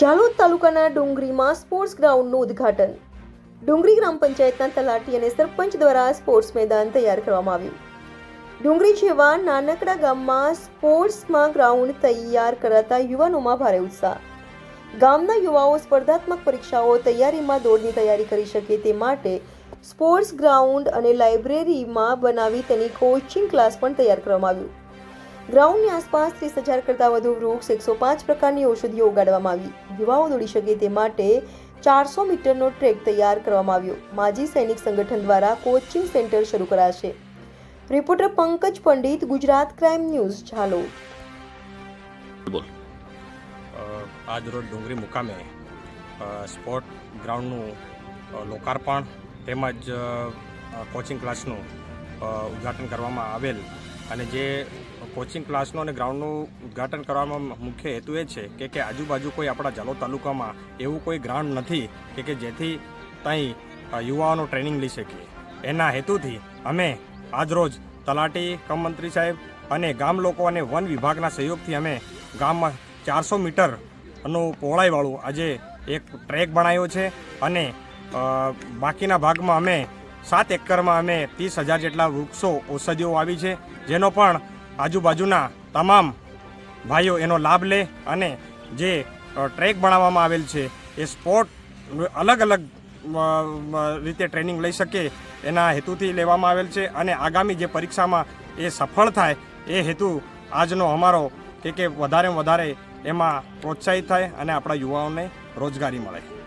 જાલોદ તાલુકાના ડુંગરીમાં સ્પોર્ટ્સ ગ્રાઉન્ડનું ઉદ્ઘાટન. ડુંગરી ગ્રામ પંચાયતના તલાટી અને સરપંચ દ્વારા સ્પોર્ટ્સ મેદાન તૈયાર કરવામાં આવ્યું. ડુંગરી જેવા નાનકડા ગામમાં સ્પોર્ટ્સમાં ગ્રાઉન્ડ તૈયાર કરાતા યુવાનોમાં ભારે ઉત્સાહ. ગામના યુવાઓ સ્પર્ધાત્મક પરીક્ષાઓ તૈયારીમાં દોડની તૈયારી કરી શકે તે માટે સ્પોર્ટ્સ ગ્રાઉન્ડ અને લાઇબ્રેરીમાં બનાવી તેની કોચિંગ ક્લાસ પણ તૈયાર કરવામાં આવ્યું. ગ્રાઉન્ડની આસપાસ ત્રીસ હજાર કરતાં વધુ વૃક્ષ એકસો પાંચ પ્રકારની ઔષધિઓ ઉગાડવામાં આવી. યુવાઓ દોડી શકે તે માટે ચારસો મીટરનો ટ્રેક તૈયાર કરવામાં આવ્યો. માજી સૈનિક સંગઠન દ્વારા કોચિંગ સેન્ટર શરૂ કરાશે. Reporter Pankaj Pandit Gujarat crime news ઝાલો આજ રોજ ડુંગરી મુકામે સ્પોર્ટ ગ્રાઉન્ડનું લોકાર્પણ તેમજ કોચિંગ ક્લાસનું ઉદ્ઘાટન કરવામાં આવેલ અને જે કોચિંગ ક્લાસનું અને ગ્રાઉન્ડનું ઉદ્ઘાટન કરવામાં મુખ્ય હેતુ એ છે કે કે આજુબાજુ કોઈ આપણા જાલોદ તાલુકામાં એવું કોઈ ગ્રાઉન્ડ નથી કે કે જેથી ત્યાં યુવાઓનો ટ્રેનિંગ લઈ શકીએ. એના હેતુથી અમે આજરોજ તલાટી કમ મંત્રી સાહેબ અને ગામ લોકો અને વન વિભાગના સહયોગથી અમે ગામમાં ચારસો મીટરનું પહોળાઈવાળું આજે એક ટ્રેક બનાવ્યો છે અને બાકીના ભાગમાં અમે સાત એકરમાં અમે ત્રીસ હજાર જેટલા વૃક્ષો, ઔષધિઓ આવી છે, જેનો પણ આજુબાજુના તમામ ભાઈઓ એનો લાભ લે અને જે ટ્રેક બનાવવામાં આવેલ છે, એ સ્પોર્ટ અલગ અલગ રીતે ટ્રેનિંગ લઈ શકે એના હેતુથી લેવામાં આવેલ છે અને આગામી જે પરીક્ષામાં એ સફળ થાય એ હેતુ આજનો અમારો કે કે વધારે વધારે એમાં પ્રોત્સાહિત થાય અને આપણા યુવાઓને રોજગારી મળે.